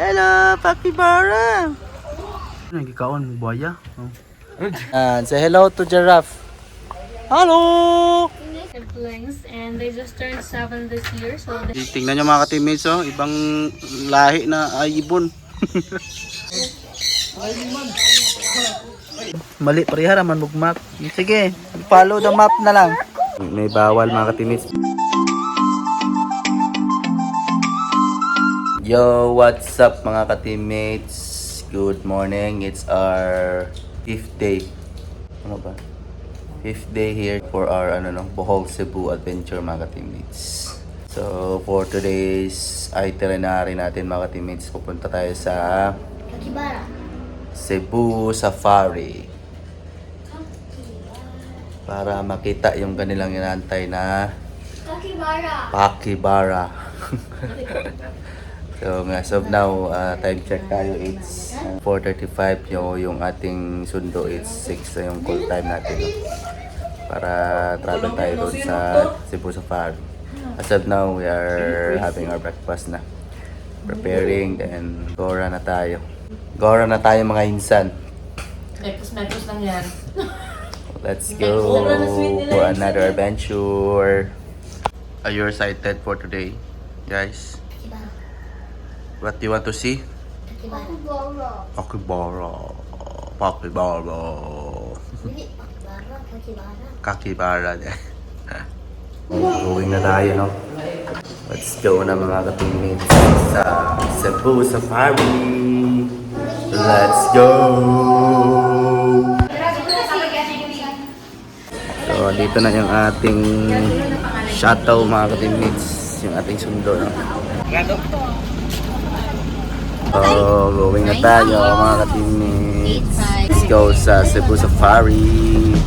Hello, Pakibara! Nagkikaon mo buhaya. Oh. And say hello to giraffe. Hello! siblings and they just turned seven this year so they Tingnan nyo mga ka-teammates, oh. ibang lahi na ay ibon. Mali, parihara man map. Sige, follow the map na lang. May bawal mga ka-teammates. Yo, what's up mga ka-teammates? Good morning. It's our fifth day. Ano ba? Fifth day here for our ano no, Bohol Cebu adventure mga ka-teammates. So, for today's itinerary natin mga ka-teammates, pupunta tayo sa Cebu Safari. Para makita yung kanilang inantay na Pakibara. so, as of now, uh, time check tayo, it's uh, 4.35 yung, yung ating sundo, it's 6 na yung call time natin. No? Para travel tayo doon sa Cebu Safari. As of now, we are having our breakfast na. Preparing, then Gora na tayo. Gora na tayo mga insan. Mekos-mekos lang yan. Let's go for another adventure. Are you excited for today, guys? What do you want to see? Pakibara. Pakibara. Kakibara. Going na tayo, no? Let's go na mga ka-teammates sa Cebu Safari. Let's go! So, dito na yung ating shuttle mga ka-teammates. Yung ating sundo, no? So, going na tayo mga ka-teammates. Let's go sa Cebu Safari.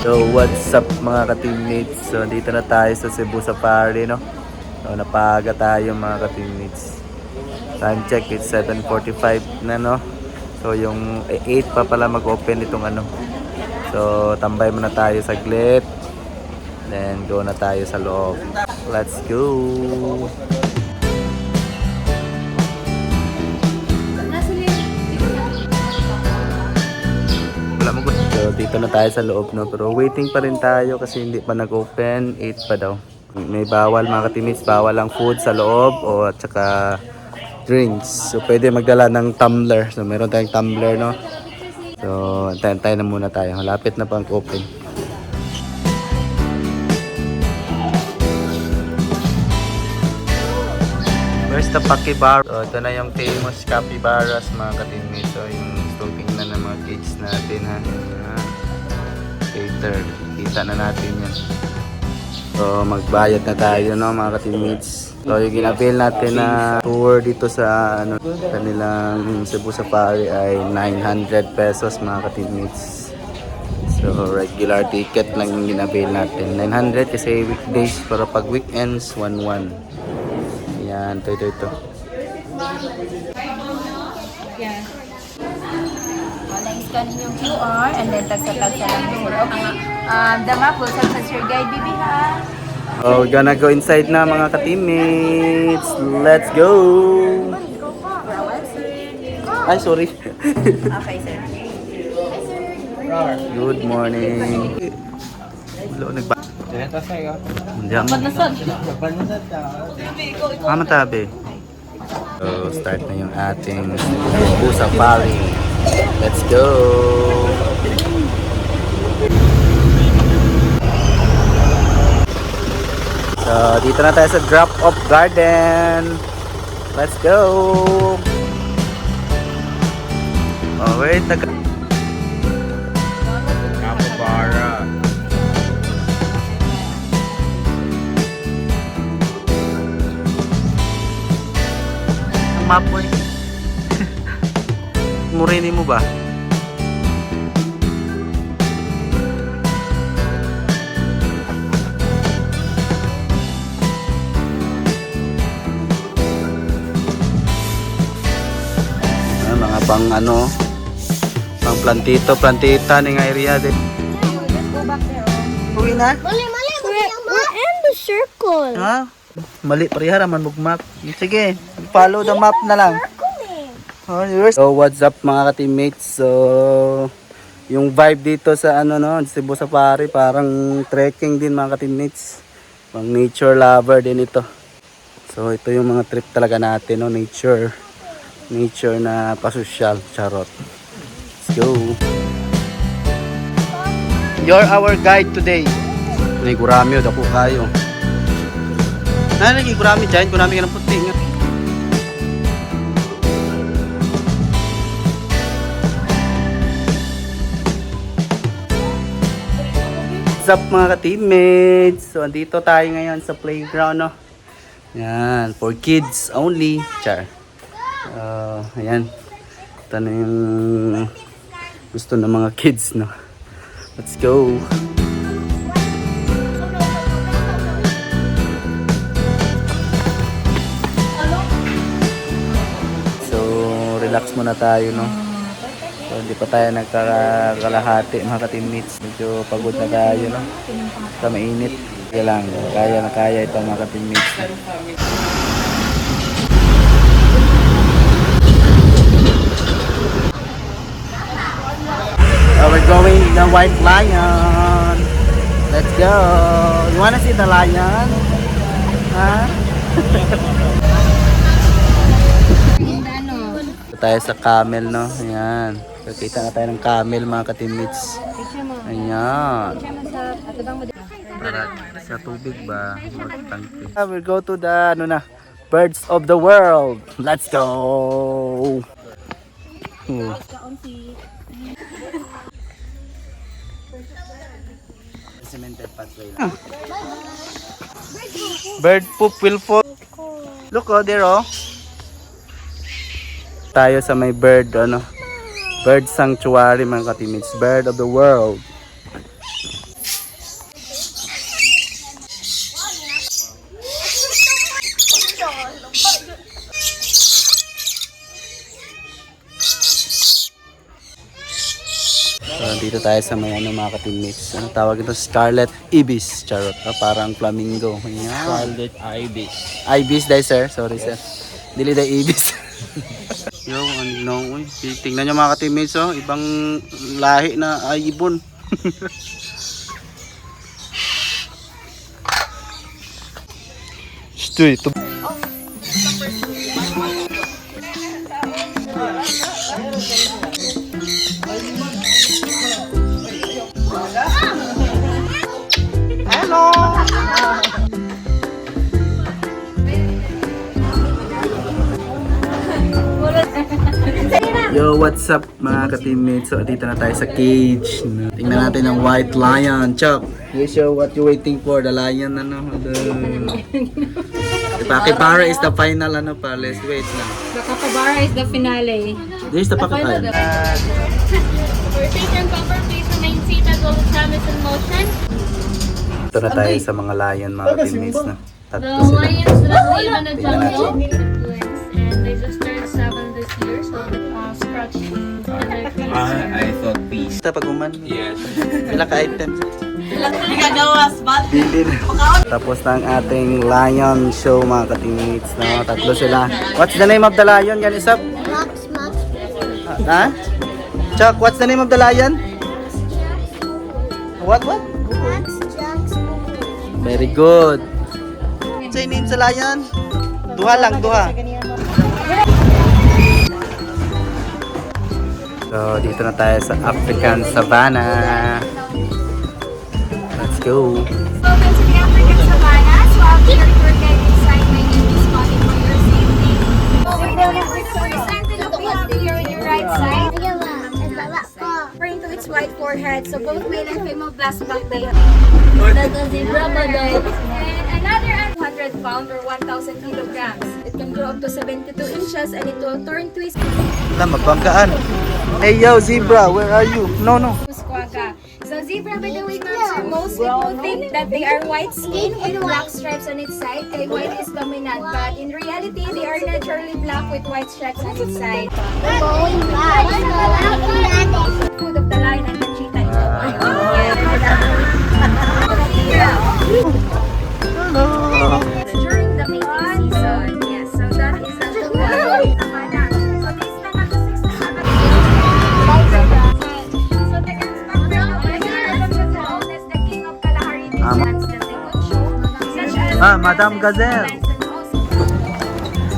So what's up mga ka-teammates? So dito na tayo sa Cebu Safari no. So napaga tayo mga ka-teammates. Time check it's 7:45 na no. So yung eh, 8 pa pala mag-open itong ano. So tambay muna tayo saglit. Then go na tayo sa loob. Let's go. So, dito na tayo sa loob, no? Pero waiting pa rin tayo kasi hindi pa nag-open. 8 pa daw. May bawal mga katimis. Bawal ang food sa loob o at saka drinks. So, pwede magdala ng tumbler. So, meron tayong tumbler, no? So, antayin na muna tayo. Malapit na pang open. Where's the Pakibar? So, ito na yung famous capybaras mga ka-teammates. So, yung gusto tingnan ng mga kids natin ha. Cater. Kita na natin yan. So, magbayad na tayo no mga ka-teammates. So, yung ginapil natin na tour dito sa ano, kanilang Cebu Safari ay 900 pesos mga ka-teammates. So, regular ticket lang yung ginabil natin. 900 kasi weekdays pero pag weekends, 1-1. Yan, ito, ito, ito. Yes. Online-scan yung QR and then tagsa-tagsa lang yung Okay. Um, the map will serve as your guide, baby, ha? Oh, we're gonna go inside na mga ka-teammates. Let's go! Po. Ay, sorry. Okay, sir. Good morning. Hello, nagba... Hindi ako. Ah, matabi. So, start na yung ating Cebu Safari. Let's go! So, dito na tayo sa drop-off garden. Let's go! Oh, wait. Taga... Capybara. Ang map mo eh. Murini mo ba? Ah, mga pang ano, pang plantito, plantita ni nga area din. Uwi na? Mali, mali, mali, We're in the circle. Ha? Mali, parihara man mugmap. Sige, follow the map na lang. Oh. So, what's up mga ka-teammates? So, yung vibe dito sa ano no, Cebu Safari, parang trekking din mga ka-teammates. Pang nature lover din ito. So, ito yung mga trip talaga natin, no, nature. Nature na pasosyal, charot. Let's go. You're our guide today. Nagurami ako kayo. Na, nagigurami dyan, gurami ka ng puti. What's up mga ka-teammates? So, andito tayo ngayon sa playground, no? Yan, for kids only. Char. Uh, ayan. Ito na yung gusto ng mga kids, no? Let's go. So, relax muna tayo, no? So, hindi pa tayo nagkakalahati, mga ka-teammates. Medyo pagod na tayo, no? Sa mainit. Kaya lang, kaya na kaya ito, mga ka-teammates. Uh, we're going the White Lion. Let's go. You wanna see the lion? Huh? tayo sa camel, no? Ayan. Kakita na tayo ng camel, mga ka-teammates. Ayan. Para sa tubig ba? Ah, We'll go to the, ano na, birds of the world. Let's go! Hmm. Cemented pathway lang. Bird poop will fall. Look oh, there oh. Tayo sa may bird, ano, bird sanctuary mga katimits. Bird of the world. So, dito tayo sa may ano mga ka-teammates. Ano tawag ito? Scarlet Ibis. Charot. Ah, parang flamingo. Ayan. Scarlet Ibis. Ibis dahil sir. Sorry sir. Dili dahil Ibis. Yo, ano, uy. Tingnan nyo mga ka-teammates oh. Ibang lahi na ay ibon. Stoy, ito. Yo, what's up mga ka-teammates? So, dito na tayo sa cage. Tingnan natin ang white lion. Chuck, you show what you waiting for. The lion, ano? The... The Pakibara is the final, ano pa. Let's wait lang. The Capybara is the finale. This is the Pakibara. Rotate and cover, please remain seated while the tram is in motion. Ito na tayo sa mga lion, mga ka-teammates na. The Tatlo sila. lions that live in the Tingnan jungle, they just turned seven this year, so uh, scratch and their feet. I, I thought peace. Ito, pag uman. Yes. Pila ka items? Bilin. Tapos na ang ating lion show mga ka-teammates. No? Tatlo sila. What's the name of the lion? Yan isap? Max, Max, Ha? Chuck, what's the name of the lion? What, what? Max, Jax, Very good. Say name sa lion? Duha lang, duha. So, dito na tayo sa African Savannah. Let's go. Welcome to the African Savannah. So your tour guide inside. My name is Molly for your safety. So we stand to look, have here on your right side. Referring to its white forehead. So both male and female glass back they have. That's a zebra, And another 100 pound or 1,000 kilograms. It can grow up to 72 inches and it will turn twist. Wala, magbanggaan. Hey yo, zebra, where are you? No, no. Squaga. So zebra, by the way, ma'am, sir, most people think that they are white skin with black stripes on its side. Kay white is dominant, but in reality, they are naturally black with white stripes on its side. Going back. Food of the lion and the cheetah is the. During Madam Gazelle.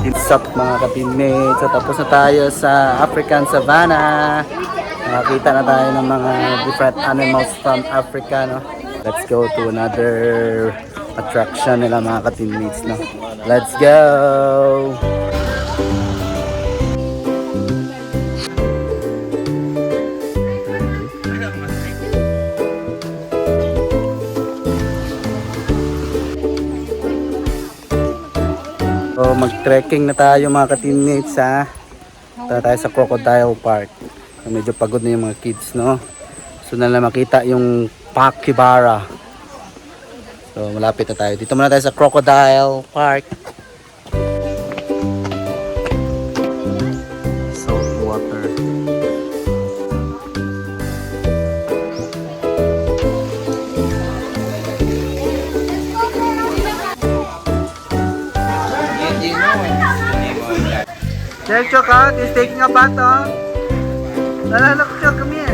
What's up mga ka-teammates? So tapos na tayo sa African Savannah. Nakakita na tayo ng mga different animals from Africa. No? Let's go to another attraction nila mga ka-teammates. No? Let's go! So mag-trekking na tayo mga ka-teammates ha. Tara tayo sa Crocodile Park. Medyo pagod na yung mga kids no. So na lang makita yung Pakibara. So malapit na tayo. Dito muna tayo sa Crocodile Park. Sergio Kat is taking a bath oh. Nalalak siya, come here.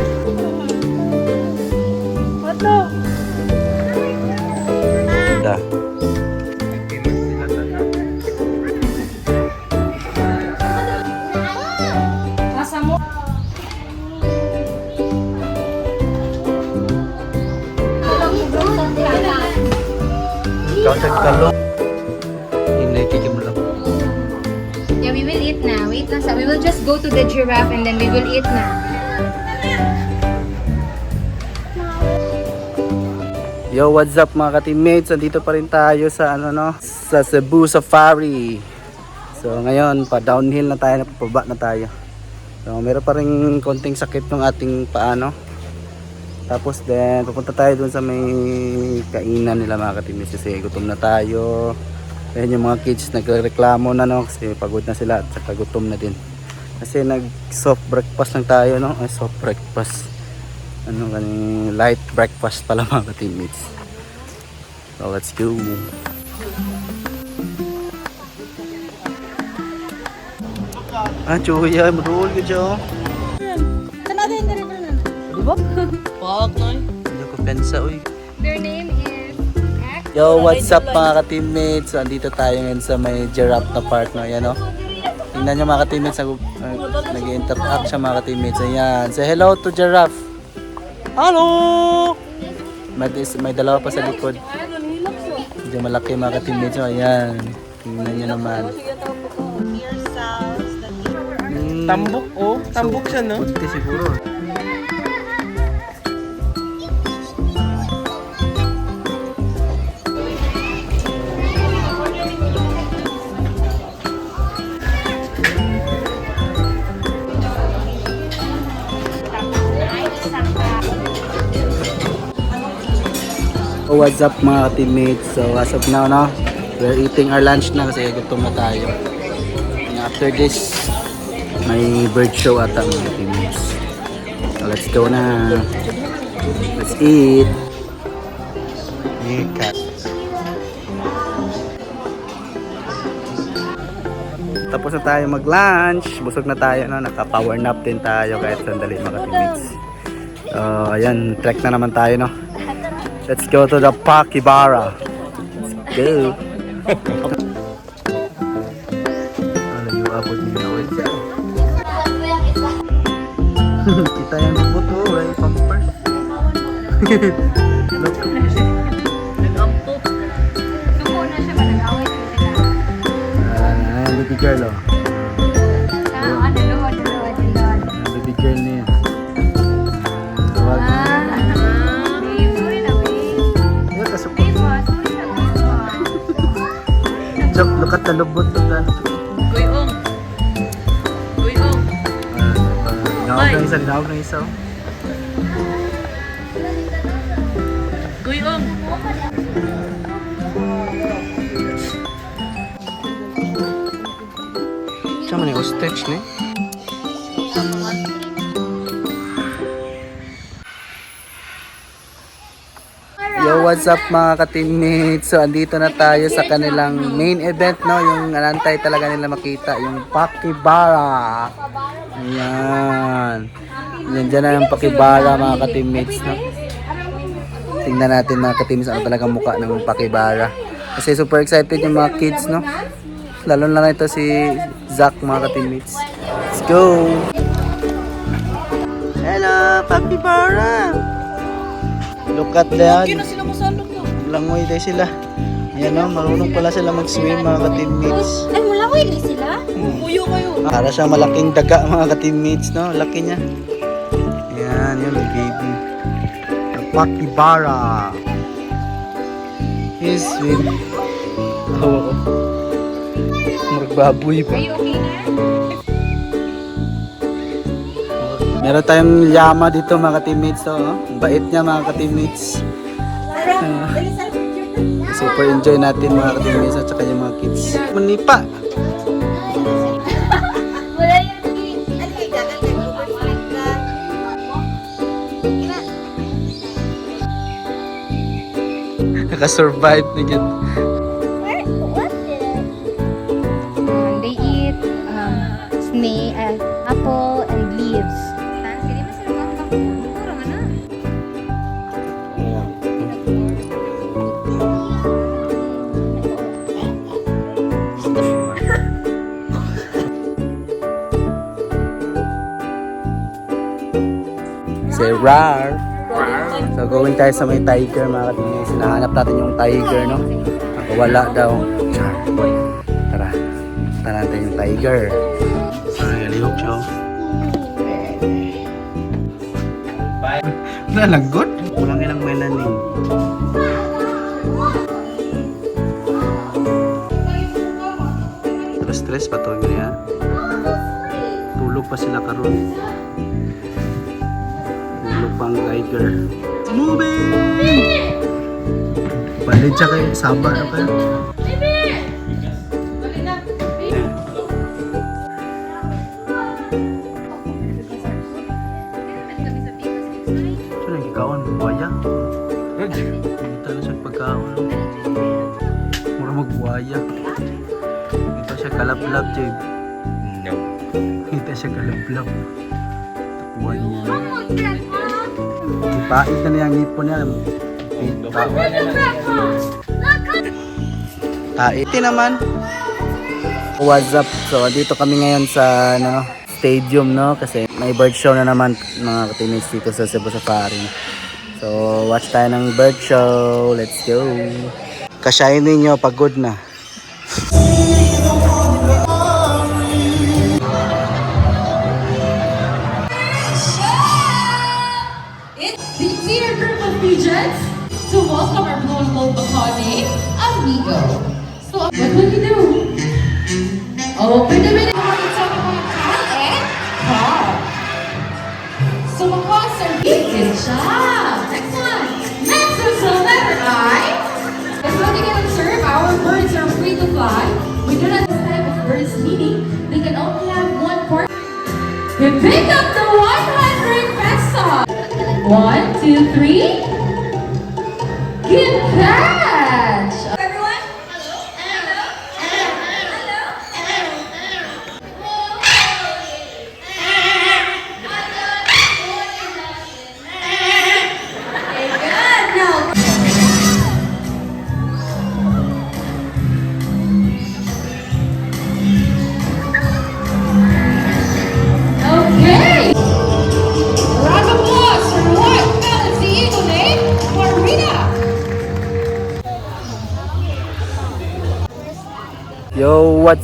What the? Da. Nasa mo. Ikaw sa just go to the giraffe and then we will eat na. Yo, what's up mga ka-teammates? Andito pa rin tayo sa ano no, sa Cebu Safari. So ngayon, pa downhill na tayo, pababa na tayo. So meron pa rin konting sakit ng ating paano. Tapos then pupunta tayo dun sa may kainan nila mga ka-teammates kasi gutom na tayo. Ayan yung mga kids nagreklamo na no kasi pagod na sila at gutom na din. Kasi nag soft breakfast lang tayo no, ay soft breakfast. Ano kani light breakfast pala mga teammates so let's go. Ah chuya roll ka dyan hindi ko pensa uy. Their name is X. Yo, what's up mga ka-teammates? So, andito tayo ngayon sa may giraffe na park, no? Ayan, oh. Tingnan nyo mga ka-teammates, nag- nag- nag-interact siya mga ka-teammates. Ayan, say hello to giraffe. Hello! May, may dalawa pa sa likod. Medyo malaki mga ka-teammates. Oh, ayan. Tingnan nyo naman. Mm, Tambok oh. Tambok siya no? Puti siguro. Oh, what's up mga teammates? So as of now, no, we're eating our lunch na kasi gutom na tayo. And after this, may bird show ata mga teammates. So let's go na. Let's eat. Cat. Tapos na tayo mag-lunch. Busog na tayo, no? Naka-power nap din tayo kahit sandali mga teammates. So, ayan, trek na naman tayo, no? Let's go to the Pakibara. Let's go. ano yung abot niya ulit siya? Kita yung wala yung pampers. Look. Ah, baby girl oh. Ah, ano ano ano. Ayan, baby girl niya. katalubot to ta. Guyong. Guyong. Daog na isa, daog na isa. Oh. Guyong. Siya man yung ostrich ni. Eh? What's up mga ka-teammates? So, andito na tayo sa kanilang main event, no? Yung anantay talaga nila makita, yung Pakibara. Ayan. Yan dyan na yung Pakibara mga ka-teammates, no? Tingnan natin mga ka-teammates ano talaga mukha ng Pakibara. Kasi super excited yung mga kids, no? Lalo na ito si Zach mga ka-teammates. Let's go! Hello, Pakibara! Look at that. Langoy tayo sila. Ayan o, marunong pala sila mag-swim mga ka-teammates. Ay, mulaway din sila? Para siya malaking daga mga ka-teammates, no? Laki niya. Ayan, yun, may baby. Pakibara. He's swim. Oo. Magbaboy pa. Meron tayong llama dito mga ka-teammates. Oh. Bait niya mga ka-teammates. Ah, super enjoy natin mga ka-teammates at saka yung mga kids. Manipa! Wala yan. Ano tayo sa may tiger mga katingin. Sinahanap natin yung tiger no. Nakawala daw. Char. Tara. Tara natin yung tiger. Ay, alihok siya. Nalagot? Walang ilang melanin. Stress-stress pa to yun yan. Tulog pa sila karon. Tulog pa ang tiger. Moving! Balid siya kay Saba na kayo. Siya nagkikaon, buwaya. Kita na siya pagkaon. Mura magbuwaya. Ito siya kalablab, Jade. No. Kita siya kalablab. Takbuhan niya. Ipait na niya ang ngipon niya. Taiti naman. What's up? So, dito kami ngayon sa ano, stadium, no? Kasi may bird show na naman mga teammates dito sa Cebu Safari. So, watch tayo ng bird show. Let's go. Kasyahin ninyo, pagod na. Senior group of pigeons to welcome our blue and gold Bacardi, Amigo. So, what will we do? Open the video for the top of our cat and car. So, makasar is job. Next one. Next is the letter I. As as they can observe, our birds are free to fly. We do not understand what birds meaning. They can only have one part. You pick up the 100 pesos. One, two, three. Good catch.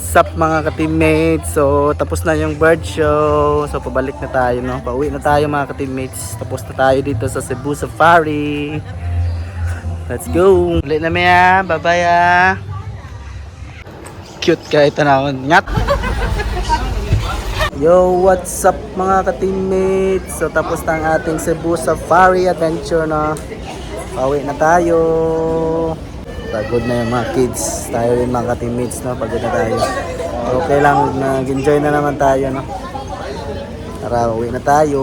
What's up mga ka-teammates? So, tapos na yung bird show. So, pabalik na tayo, no? Pauwi na tayo mga ka-teammates. Tapos na tayo dito sa Cebu Safari. Let's go! Ulit na maya. Bye-bye ah. Cute kahit tanawon. Ngat! Yo, what's up mga ka-teammates? So, tapos na ang ating Cebu Safari adventure, no? Pauwi na tayo. Pagod na yung mga kids. Tayo rin mga teammates, no? Pagod na tayo. Okay lang, nag-enjoy na naman tayo, no? Tara, uwi na tayo.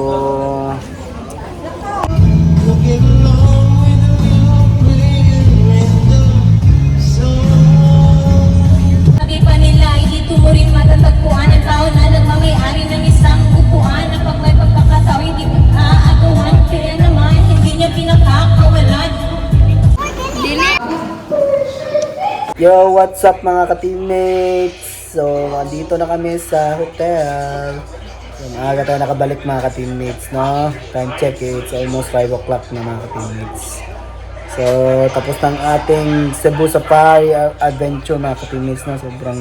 Yo, what's up mga ka-teammates? So, andito na kami sa hotel. So, maaga tayo nakabalik mga ka-teammates, no? Time check, eh, it's almost 5 o'clock na mga ka-teammates. So, tapos ng ating Cebu Safari Adventure mga ka-teammates, no? Sobrang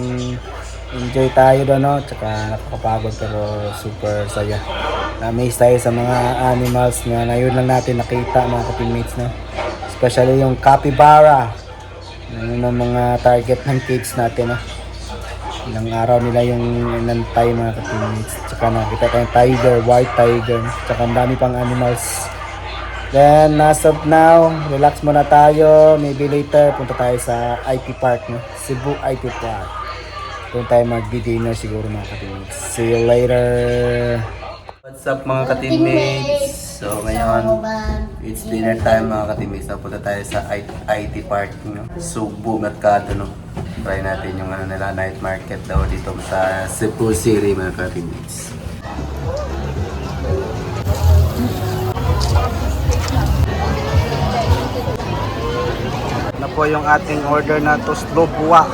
enjoy tayo doon, no? Tsaka nakakapagod pero super saya. Na-amaze tayo sa mga animals na ngayon lang natin nakita mga ka-teammates, no? Especially yung capybara. Ano ng mga target ng kids natin, no? Ilang araw nila yung inantay mga ka-teammates. Tsaka nakita tayong tiger, white tiger. Tsaka ang dami pang animals. Then, as of now, relax muna tayo. Maybe later, punta tayo sa IT Park, no? Cebu IT Park. Doon tayo mag-dinner siguro mga ka-teammates. See you later! What's up mga ka-teammates? So ngayon, it's dinner time mga ka-teammates. Napunta tayo sa IT Park, no? Subo Mercado, no? Try natin yung ano nila, night market daw dito sa Cebu City mga ka-teammates. na po yung ating order na toslobwa